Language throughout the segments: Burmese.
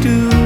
နဲ့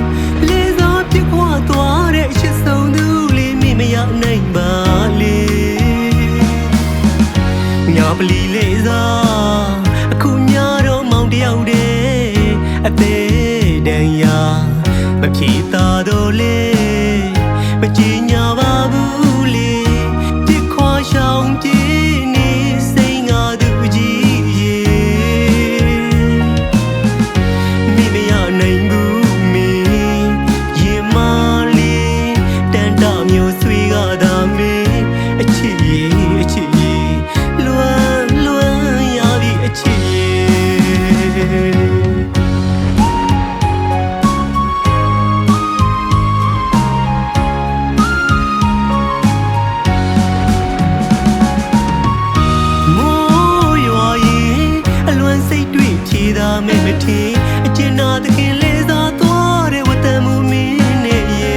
မဲ့မထင်အကျဉ်းနာတခင်လေးစားသွားတဲ့ဝတ္တမှုမင်းနဲ့ရေ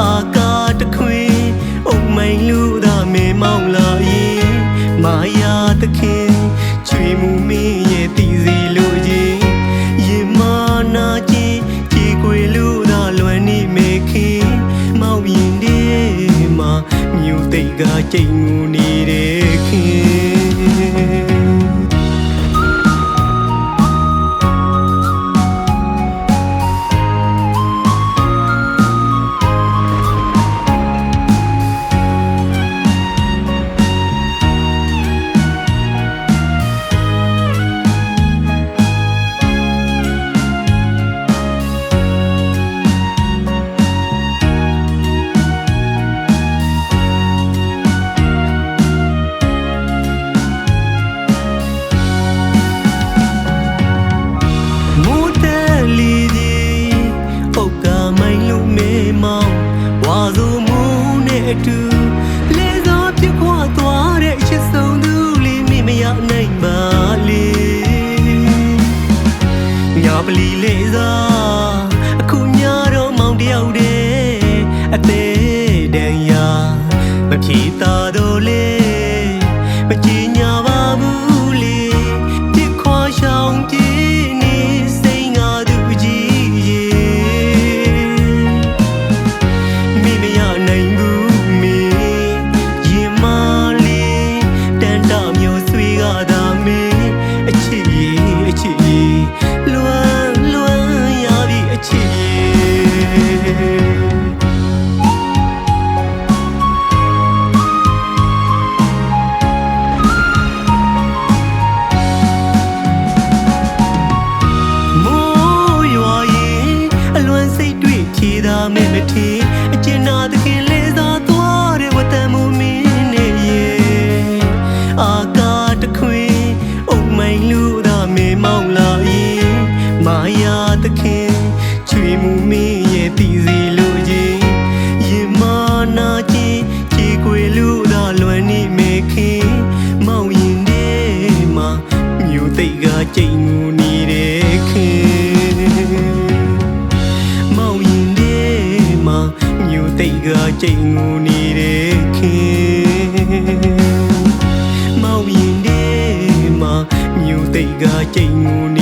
အာကာတခွင်အုံမိုင်လူသာမေမောင်လာရင်မာယာတခင်ချွေမှုမင်းရဲ့တည်စီလို့ရင်ရင်မာနာချင်းကြည်ခွေလူသာလွမ်းနေမေခင်မောင်ရင်ဒီမှာမြူသိတ်ကကြိတ်ငူနေတဲ့ခ နဲ့အ တ်တွေ့ဖြေသာမဲ့မထင်အကျဉ်းနာသခင်လေးစားသွားတဲ့ဝတ္တမှုမင်းနဲ့ရေအာကာတခွင်အုံမိုင်လူသာမေမောင်လာရင်မာယာသခင်ချွေမှုမင်းရဲ့တည်စီလို့ရင်ရင်မာနာချင်းကြည်ကွယ်လူသာလွမ်းနေ နေတဲ့ခင်မောင်ရင်ထဲမှာမြို့သိပ်ကကြိမ်ငူနေ